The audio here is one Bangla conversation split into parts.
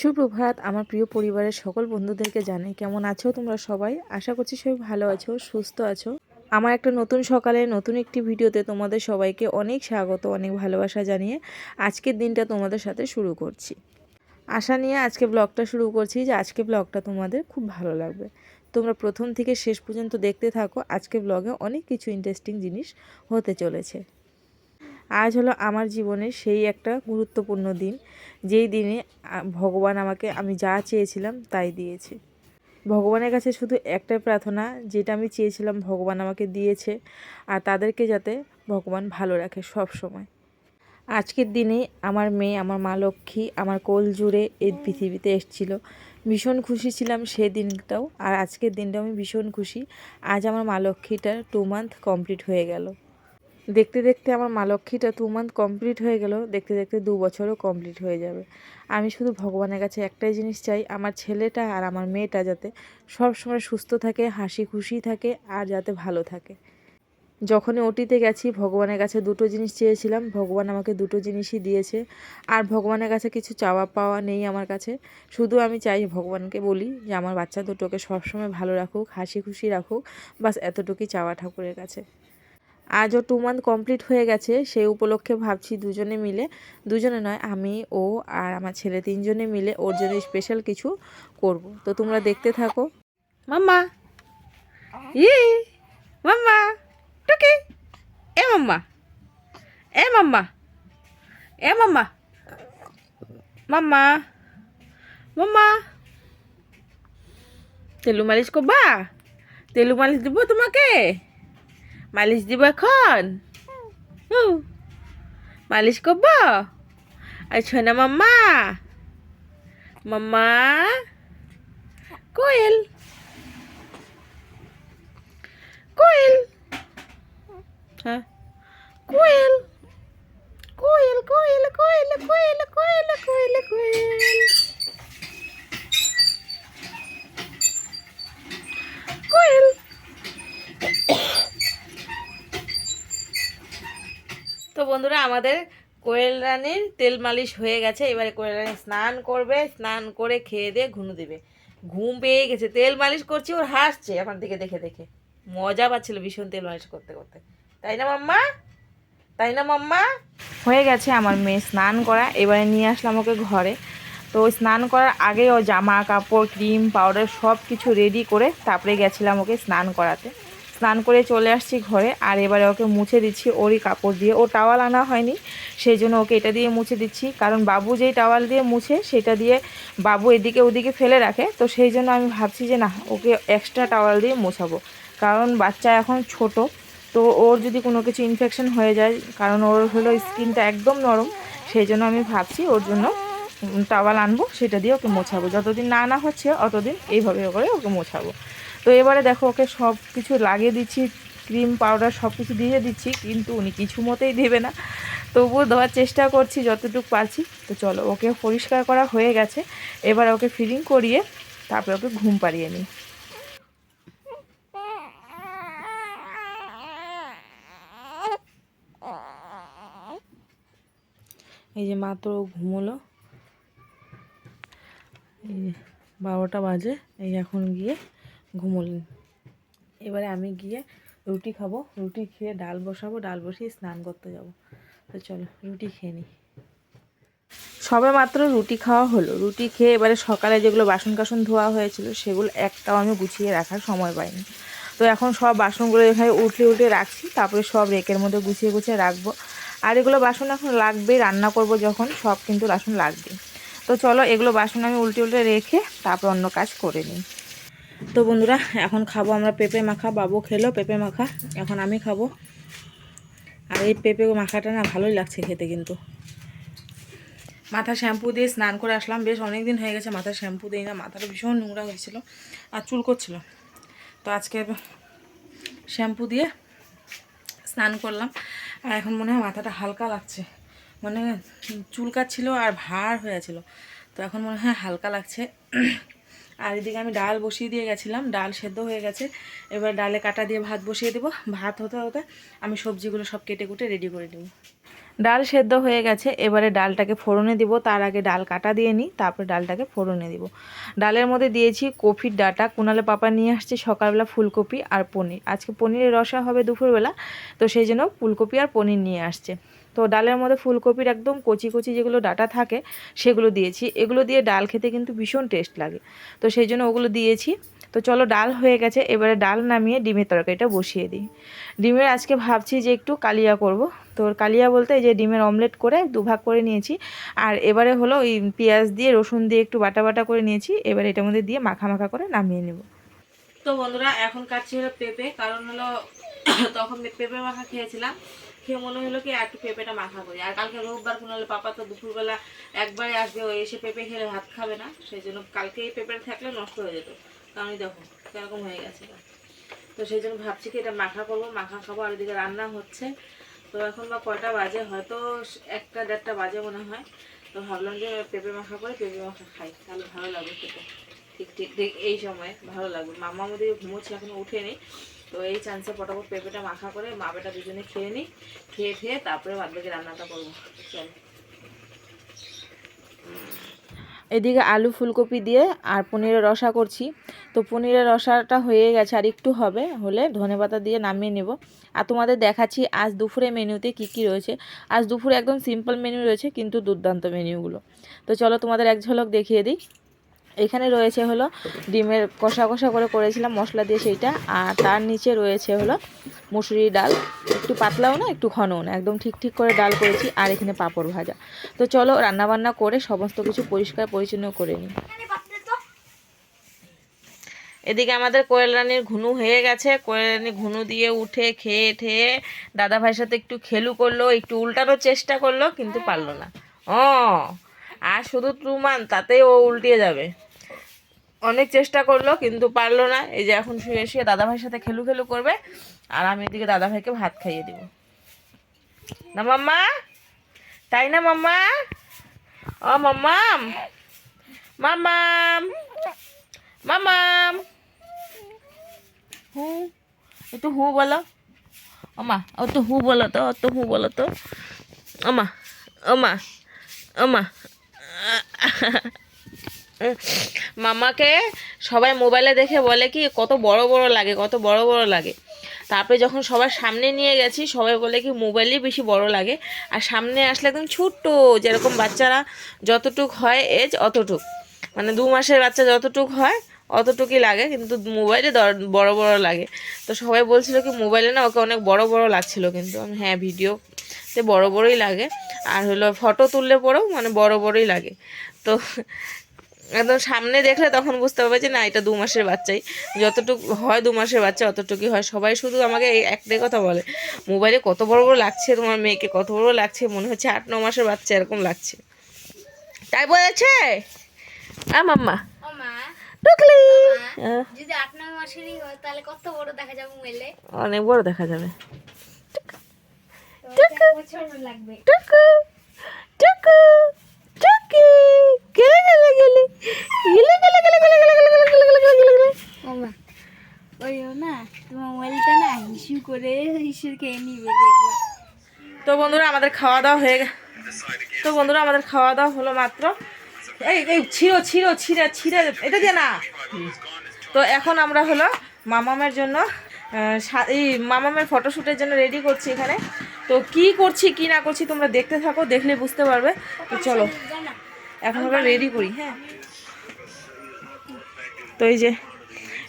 সুপ্রভাত, আমার প্রিয় পরিবারের সকল বন্ধুদেরকে জানাই কেমন আছো তোমরা সবাই? আশা করছি সবাই ভালো আছো, সুস্থ আছো। আমার একটা নতুন সকালে নতুন একটি ভিডিওতে তোমাদের সবাইকে অনেক স্বাগত, অনেক ভালোবাসা জানিয়ে আজকের দিনটা তোমাদের সাথে শুরু করছি। আশা নিয়ে আজকে ব্লগটা শুরু করছি যে আজকে ব্লগটা তোমাদের খুব ভালো লাগবে। তোমরা প্রথম থেকে শেষ পর্যন্ত দেখতে থাকো, আজকে ব্লগে অনেক কিছু ইন্টারেস্টিং জিনিস হতে চলেছে। আজ হলো আমার জীবনের সেই একটা গুরুত্বপূর্ণ দিন। যেই দিনে ভগবান আমাকে, আমি যা চেয়েছিলাম তাই দিয়েছে। ভগবানের কাছে শুধু একটাই প্রার্থনা, যেটা আমি চেয়েছিলাম ভগবান আমাকে দিয়েছে, আর তাদেরকে যাতে ভগবান ভালো রাখে সব সময় আজকের দিনে আমার মেয়ে, আমার মা লক্ষ্মী, আমার কোল জুড়ে এই পৃথিবীতে এসেছিল। ভীষণ খুশি ছিলাম সেই দিনটাও, আর আজকের দিনটাও আমি ভীষণ খুশি। আজ আমার মা লক্ষ্মীটার টু মান্থ কমপ্লিট হয়ে গেল। দেখতে দেখতে আমার মা লক্ষ্মীটা টু মান্থ কমপ্লিট হয়ে গেল, দেখতে দেখতে দু বছরও কমপ্লিট হয়ে যাবে। আমি শুধু ভগবানের কাছে একটাই জিনিস চাই, আমার ছেলেটা আর আমার মেয়েটা যাতে সবসময় সুস্থ থাকে, হাসি খুশি থাকে আর যাতে ভালো থাকে। যখনই ওটিতে গেছি, ভগবানের কাছে দুটো জিনিস চেয়েছিলাম, ভগবান আমাকে দুটো জিনিসই দিয়েছে। আর ভগবানের কাছে কিছু চাওয়া পাওয়া নেই আমার কাছে। শুধু আমি চাই ভগবানকে বলি যে, আমার বাচ্চা দুটোকে সবসময় ভালো রাখুক, হাসি খুশি রাখুক, বাস এতটুকুই চাওয়া ঠাকুরের কাছে। আজও টু মান্থ কমপ্লিট হয়ে গেছে, সেই উপলক্ষে ভাবছি দুজনে মিলে, দুজনে নয়, আমি, ও আর আমার ছেলে তিনজনে মিলে ওর জন্য স্পেশাল কিছু করব। তো তোমরা দেখতে থাকো। মাম্মা! ই মাম্মা! টুকি! এ, মাম্মা! এ মাম্মা! এ, মাম্মা! মাম্মা! মাম্মা! তেলু মালিশ করবা? তেলু মালিশ দিব তোমাকে? মালিশ দিব এখন? মালিশ করব? আচ্ছা না মাম্মা। মাম্মা। কোয়েল। কোয়েল। হ্যাঁ। কোয়েল। কোয়েল কোয়েল কোয়েল কোয়েল কোয়েল কোয়েল তো বন্ধুরা আমাদের কোয়েল রানীর তেল মালিশ হয়ে গেছে। এবারে কোয়েল রানী স্নান করবে, স্নান করে খেয়ে দিয়ে ঘুমু দেবে। ঘুম পেয়ে গেছে। তেল মালিশ করছি, ওর হাসছে আমার দিকে দেখে দেখে। মজা পাচ্ছিল ভীষণ তেল মালিশ করতে করতে। তাই না মাম্মা? তাই না মাম্মা? হয়ে গেছে আমার মেয়ে স্নান করা। এবারে নিয়ে আসলাম ওকে ঘরে। তো স্নান করার আগে ও জামা কাপড়, ক্রিম, পাউডার সব কিছু রেডি করে তারপরে গেছিলাম ওকে স্নান করাতে। স্নান করে চলে আসছি ঘরে, আর এবারে ওকে মুছে দিচ্ছি ওরই কাপড় দিয়ে। ও টাওয়াল আনা হয়নি, সেই জন্য ওকে এটা দিয়ে মুছে দিচ্ছি। কারণ বাবু যেই টাওয়াল দিয়ে মুছে, সেটা দিয়ে বাবু এদিকে ওদিকে ফেলে রাখে। তো সেই জন্য আমি ভাবছি যে না, ওকে এক্সট্রা টাওয়াল দিয়ে মোছাবো। কারণ বাচ্চা এখন ছোট, তো ওর যদি কোনো কিছু ইনফেকশন হয়ে যায়, কারণ ওর হলো স্কিনটা একদম নরম, সেই জন্য আমি ভাবছি ওর জন্য টাওয়াল আনব, সেটা দিয়ে ওকে মোছাবো। যতদিন না আনা হচ্ছে, অতদিন এইভাবে করে ওকে মোছাবো। তো এবারে দেখো ওকে সব কিছু লাগিয়ে দিচ্ছি, ক্রিম পাউডার সব কিছু দিয়ে দিচ্ছি, কিন্তু উনি কিছু মতেই দেবে না। তবুও দেওয়ার চেষ্টা করছি যতটুকু পারছি। তো চলো, ওকে পরিষ্কার করা হয়ে গেছে। এবার ওকে ফিলিং করিয়ে তারপরে ওকে ঘুম পাড়িয়ে নিই। এই যে মাত্র ঘুমোলো। এই বারোটা বাজে, এই এখন গিয়ে ঘুমোলেন। এবারে আমি গিয়ে রুটি খাব, রুটি খেয়ে ডাল বসাবো, ডাল বসিয়ে স্নান করতে যাব। তো চলো, রুটি খেয়ে নিই। সবে মাত্র রুটি খাওয়া হলো। রুটি খেয়ে এবারে সকালে যেগুলো বাসন কাসন ধোয়া হয়েছিল, সেগুলো একটাও আমি গুছিয়ে রাখার সময় পাইনি। তো এখন সব বাসনগুলো এখানে উঠে উঠে রাখছি, তারপরে সব রেকের মধ্যে গুছিয়ে গুছিয়ে রাখব। আর এগুলো বাসন এখন লাগবেই, রান্না করব যখন, সব কিন্তু বাসন লাগবে তো চলো, এগুলো বাসন আমি উল্টে উল্টে রেখে তারপর অন্য কাজ করে নিই। তো বন্ধুরা, এখন খাব আমরা পেঁপে মাখা, বাবু খেলো পেঁপে মাখা, এখন আমি খাব। আর এই পেঁপে মাখাটা না ভালোই লাগছে খেতে কিন্তু। মাথা শ্যাম্পু দিয়ে স্নান করে আসলাম, বেশ অনেক দিন হয়ে গেছে মাথা শ্যাম্পু দিই না, মাথাটা ভীষণ নোংরা হয়েছিল আর চুল করছিল। তো আজকে শ্যাম্পু দিয়ে স্নান করলাম, আর এখন মনে হয় মাথাটা হালকা লাগছে। মানে চুলকাচ্ছিল আর ভার হয়েছিল তো এখন মনে হয় হালকা লাগছে। আর এদিকে আমি ডাল বসিয়ে দিয়ে গেছিলাম, ডাল সেদ্ধ হয়ে গেছে। এবার ডালে কাটা দিয়ে ভাত বসিয়ে দেবো। ভাত হতে হতে আমি সবজিগুলো সব কেটে কুটে রেডি করে দেবো ডাল সেদ্ধ হয়ে গেছে, এবারে ডালটাকে ফোড়নে দিব। তার আগে ডাল কাটা দিয়ে নিই, তারপরে ডালটাকে ফোড়নে দিব। ডালের মধ্যে দিয়েছি কপির ডাটা। কুনালে পাপা নিয়ে আসছে সকালবেলা ফুলকপি আর পনির। আজকে পনিরের রসা হবে দুপুরবেলা, তো সেই জন্য ফুলকপি আর পনির নিয়ে আসছে। তো ডালের মধ্যে ফুলকপির একদম কচি কচি যেগুলো ডাটা থাকে, সেগুলো দিয়েছি। এগুলো দিয়ে ডাল খেতে কিন্তু ভীষণ টেস্ট লাগে। তো সেই জন্য ওগুলো দিয়েছি। তো চলো ডাল হয়ে গেছে, এবারে ডাল নামিয়ে ডিমের তরকারিটা বসিয়ে দিই। ডিমের আজকে ভাবছি যে একটু কালিয়া করব। তো কালিয়া বলতে যে ডিমের অমলেট করে দুভাগ করে নিয়েছি। আর এবারে হলো ওই পেঁয়াজ দিয়ে, রসুন দিয়ে একটু বাটা বাটা করে নিয়েছি। এবারে এটার মধ্যে দিয়ে মাখা মাখা করে নামিয়ে নেব। তো বন্ধুরা, এখন কাটছি হলো পেঁপে। কারণ হলো, তখন পেঁপে মাখা খেয়েছিলাম। খেয়ে মনে হলো কি একটু পেঁপেটা মাখা করি। আর কালকে রোববার কোনো হলে পাপা তো দুপুরবেলা একবারে আসবে, ও এসে পেঁপে খেলে ভাত খাবে না সেই জন্য কালকে এই পেঁপেটা থাকলে নষ্ট হয়ে যেত। কারণ দেখো কীরকম হয়ে গেছে। তো সেই জন্য ভাবছি কি এটা মাখা করব, মাখা খাব, আর এদিকে রান্না হচ্ছে। তো এখন বা কয়টা বাজে? হয়তো একটা দেড়টা বাজে মনে হয়। তো ভাবলাম যে পেঁপে মাখা করে পেঁপে মাখা খাই, তাহলে ভালো লাগবে খেতে। ঠিক ঠিক এই সময় ভালো লাগবে। মামা আমাদের ঘুমোচ্ছে, এখনও উঠেনি তো এই চান্সে পটাপট পেঁপেটা মাখা করে মা বেটা দুজনে খেয়ে নিই খেয়ে খেয়ে তারপরে বাদ বাকি রান্নাটা করব। চল। এদিকে আলু ফুলকপি দিয়ে আর পনিরের রসা করছি। তো পনিরের রসাটা হয়ে গেছে, আর একটু হবে, হলে ধনেপাতা দিয়ে নামিয়ে নেব। আর তোমাদের দেখাচ্ছি আজ দুপুরে মেনুতে কি কি রয়েছে। আজ দুপুরে একদম সিম্পল মেনু রয়েছে, কিন্তু দুর্দান্ত মেনুগুলো তো চলো তোমাদের এক ঝলক দেখিয়ে দিই। এখানে রয়েছে হলো ডিমের কষা কষা করে করেছিলাম মশলা দিয়ে সেইটা, আর তার নিচে রয়েছে হলো মুসুরি ডাল। একটু পাতলাও না, একটু ঘনও না, একদম ঠিক ঠিক করে ডাল করেছি, আর এখানে পাঁপড় ভাজা। তো চলো রান্নাবান্না করে সমস্ত কিছু পরিষ্কার পরিচ্ছন্ন করে নিই। এদিকে আমাদের কোয়েল রানীর ঘুনু হয়ে গেছে। কোয়েল রানী ঘুনু দিয়ে উঠে, খেয়ে ঠেয়ে দাদা ভাইয়ের সাথে একটু খেলু করল, একটু উল্টানোর চেষ্টা করল, কিন্তু পারল না। ও আর শুধু ট্রুমান, তাতেই ও উল্টিয়ে যাবে। অনেক চেষ্টা করল, কিন্তু পারল না। এই যে এখন শুয়ে শুয়ে দাদাভাইয়ের সাথে খেলু খেলু করবে, আর আমি এদিকে দাদাভাইকে ভাত খাইয়ে দিব। না মাম্মা? তাই না মাম্মা? ও মাম্মাম? মাম্মাম? মামাম হু? একটু হু বলো। ওমা ও তো হু বলো তো ও তো হু বলো তো। ওমা ওমা ওমা মামাকে সবাই মোবাইলে দেখে বলে কি, কত বড় বড় লাগে, কত বড় বড় লাগে। তারপরে যখন সবার সামনে নিয়ে গেছি, সবাই বলে কি, মোবাইলই বেশি বড় লাগে। আর সামনে আসলে একদম ছোট্ট, যেরকম বাচ্চারা যতটুক হয় এজ অতটুক। মানে দু মাসের বাচ্চা যতটুক হয়, অতটুকুই লাগে, কিন্তু মোবাইলে বড় বড় লাগে। তো সবাই বলছিল কি, মোবাইলে না ওকে অনেক বড় বড় লাগছিল কিন্তু। হ্যাঁ ভিডিওতে বড় বড়ই লাগে। আর হলো ফটো তুললে পরেও মানে বড় বড়ই লাগে। তো একদম সামনে দেখলে তখন বুঝতে পারবে যে না এটা দু মাসের বাচ্চাই। যতটুকু হয় দু মাসের বাচ্চা অতটুকুই হয়। সবাই শুধু আমাকে এই একটাই কথা বলে মোবাইলে কত বড় বড় লাগছে তোমার মেয়েকে কত বড় বড় লাগছে মনে হচ্ছে আট ন মাসের বাচ্চা এরকম লাগছে। তাই বলেছে আ মাম্মা। টুকলি যদি আট নয় মাসেরই হয় তাহলে কত বড় দেখা যাবে মেলে অনেক বড় দেখা যাবে। টুকু টুকু টুকি গেলে গেলে গেলে গেলে গেলে গেলে গেলে গেলে গেলে গেলে গেলে গেলে গেলে গেলে ও ওই না তোমার মোবাইলটা না হিসু করে হিসু খেয়ে নিবে দেখবা তো বন্ধুরা আমাদের খাওয়া দাওয়া হয়ে গে- তো বন্ধুরা আমাদের খাওয়া দাওয়া হলো মাত্র এই এই ছিঁড়ো ছিঁড়ো ছিঁড়ে ছিঁড়ে এটা দিয়ে না তো এখন আমরা হলো মামামের জন্য এই মামামের ফটোশ্যুটের জন্য রেডি করছি এখানে। তো কি করছি, কি না করছি তোমরা দেখতে থাকো, দেখলে বুঝতে পারবে। তো চলো, এখন আমরা রেডি করি হ্যাঁ। তো এই যে,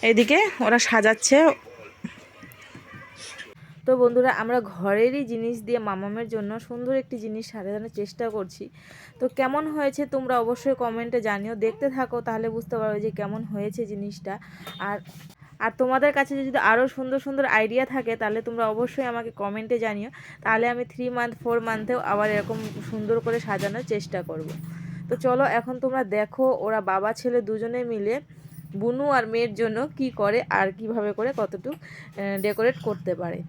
এইদিকে ওরা সাজাচ্ছে। তো বন্ধুরা, আমরা ঘরেরই জিনিস দিয়ে মামামের জন্য সুন্দর একটি জিনিস সাজানোর চেষ্টা করছি। তো কেমন হয়েছে তোমরা অবশ্যই কমেন্টে জানিও। দেখতে থাকো, তাহলে বুঝতে পারবে যে কেমন হয়েছে জিনিসটা। আর আর তোমাদের কাছে যদি আরও সুন্দর সুন্দর আইডিয়া থাকে, তাহলে তোমরা অবশ্যই আমাকে কমেন্টে জানিও। তাহলে আমি থ্রি মান্থ ফোর মান্থেও আবার এরকম সুন্দর করে সাজানোর চেষ্টা করব। তো চলো এখন তোমরা দেখো ওরা বাবা, ছেলে দুজনে মিলে বুনু আর মেয়ের জন্য কি করে আর কীভাবে করে কতটুক ডেকোরেট করতে পারে।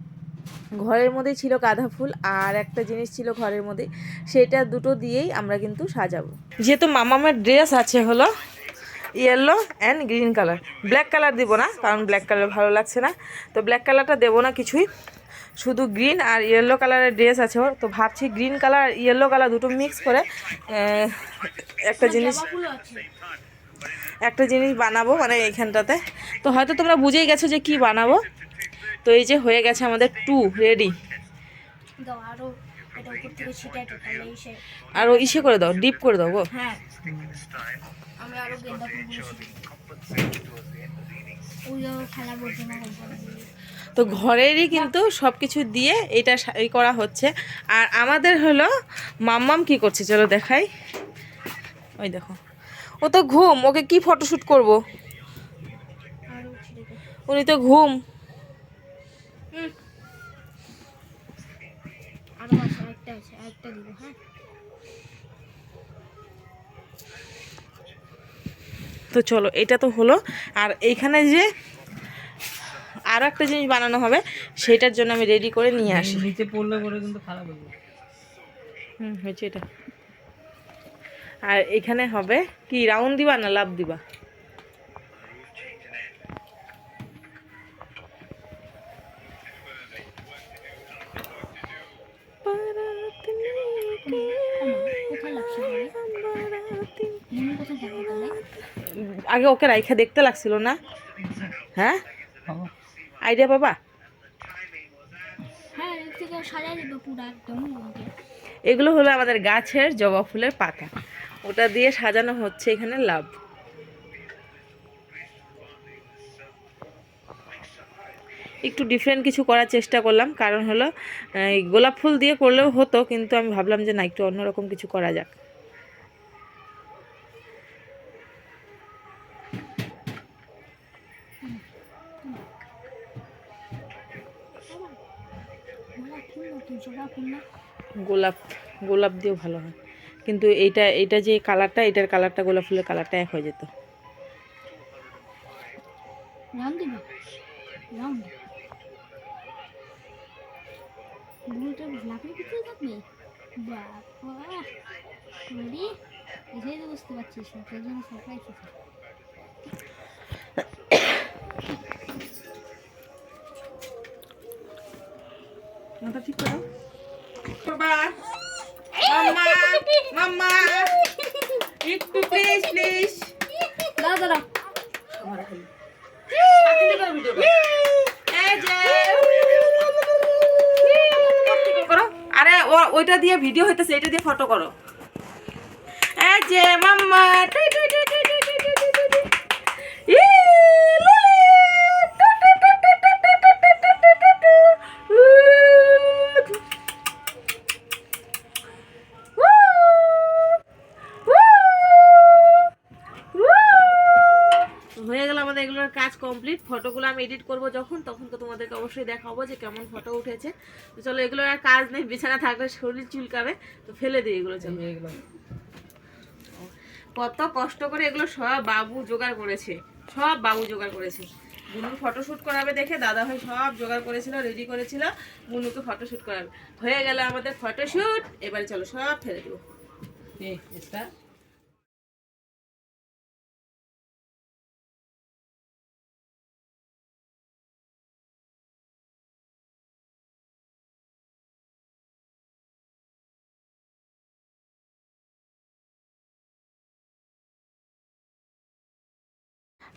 ঘরের মধ্যে ছিল গাঁদা ফুল আর একটা জিনিস ছিল ঘরের মধ্যে সেটা দুটো দিয়েই আমরা কিন্তু সাজাবো। যেহেতু মামামের ড্রেস আছে হলো yellow and green colour black colour দিব না, কারণ ব্ল্যাক কালার ভালো লাগছে না। তো ব্ল্যাক কালারটা দেবো না কিছুই। শুধু গ্রিন আর ইয়েলো কালারের ড্রেস আছে ওর। তো ভাবছি গ্রিন কালার আর ইয়েলো কালার দুটো মিক্স করে একটা জিনিস একটা জিনিস বানাবো মানে এইখানটাতে। তো হয়তো তোমরা বুঝেই গেছো যে কি বানাবো। তো এই যে হয়ে গেছে আমাদের টু রেডি দাও আরও এটা উপর থেকে ছিটাই তো তাহলে এসে আর ইসে করে দাও ডিপ করে দাও গো। হ্যাঁ। আমি আরও গেন্দা কোম্পানি তো ঘরেরই কিন্তু সব কিছু দিয়ে এটা এই করা হচ্ছে। আর আমাদের হলো মাম্মাম কি করছে চলো দেখাই। ওই দেখো। ও তো ঘুম ওকে কি ফটোশ্যুট করব? উনি তো ঘুম। আরও আছে একটা আছে একটা দিব হ্যাঁ? তো চলো এটা তো হলো। আর এইখানে যে আরও একটা জিনিস বানানো হবে সেটার জন্য আমি রেডি করে নিয়ে আসি। নিচে পড়লে পরে কিন্তু খারাপ হয়ে যাবে। হুম হয়েছে এটা। আর এখানে হবে কি রাউন্ড দিবা না লাভ দিবা কোথায় লাগছে বলে মনে কোথায় থাকবে তাহলে আগে ওকে রাইখা দেখতে লাগছিল না। হ্যাঁ? আইডিয়া বাবা হ্যাঁ এগুলো হলো আমাদের গাছের জবা ফুলের পাতা। ওটা দিয়ে সাজানো হচ্ছে এখানে লাভ। একটু ডিফারেন্ট কিছু করার চেষ্টা করলাম। কারণ হলো গোলাপ ফুল দিয়ে করলেও হতো কিন্তু আমি ভাবলাম যে না একটু অন্যরকম কিছু করা যাক। গোলাপ গোলাপ দিয়েও ভালো হয়। কিন্তু এইটা এটা যে কালারটা এটার কালারটা গোলাপ ফুলের কালারটা এক হয়ে যেত। বুঝতে পারছিস না তোর জন্য সারপ্রাইজ মাথা ঠিক করো। মাম্মা মাম্মা একটু প্লিজ প্লিজ দাঁড়া দাঁড়া করো। আরে ওইটা দিয়ে ভিডিও হইতেছে এটা দিয়ে ফটো করো। এই যে মাম্মা আমি এডিট করব যখন তখন তো তোমাদেরকে অবশ্যই দেখাবো যে কেমন ফটো উঠেছে। তো চলো এগুলো আর কাজ নেই বিছানা থাকলে শরীর চুলকাবে তো ফেলে দিই এগুলো চলো। এগুলো। কত কষ্ট করে এগুলো সব বাবু জোগাড় করেছে সব বাবু জোগাড় করেছে। বুনুর ফটোশ্যুট করাবে দেখে দাদা ভাই সব জোগাড় করেছিল রেডি করেছিল বুনুকে ফটোশ্যুট করাবে। হয়ে গেল আমাদের ফটোশ্যুট এবারে চলো সব ফেলে দেবো। এটা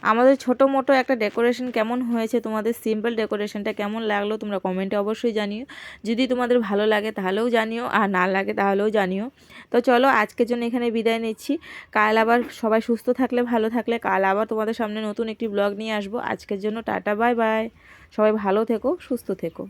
আমাদের ছোটো মোটো একটা ডেকোরেশন কেমন হয়েছে, তোমাদের সিম্পল ডেকোরেশনটা কেমন লাগল, তোমরা কমেন্টে অবশ্যই জানিও। যদি তোমাদের ভালো লাগে তাহলেও জানিও, আর না লাগে তাহলেও জানিও। তো চলো, আজকের জন্য এখানে বিদায় নিচ্ছি। কাল আবার সবাই সুস্থ থাকলে, ভালো থাকলে, কাল আবার তোমাদের সামনে নতুন একটি ব্লগ নিয়ে আসব। আজকের জন্য টাটা বাই বাই সবাই ভালো থেকো, সুস্থ থেকো।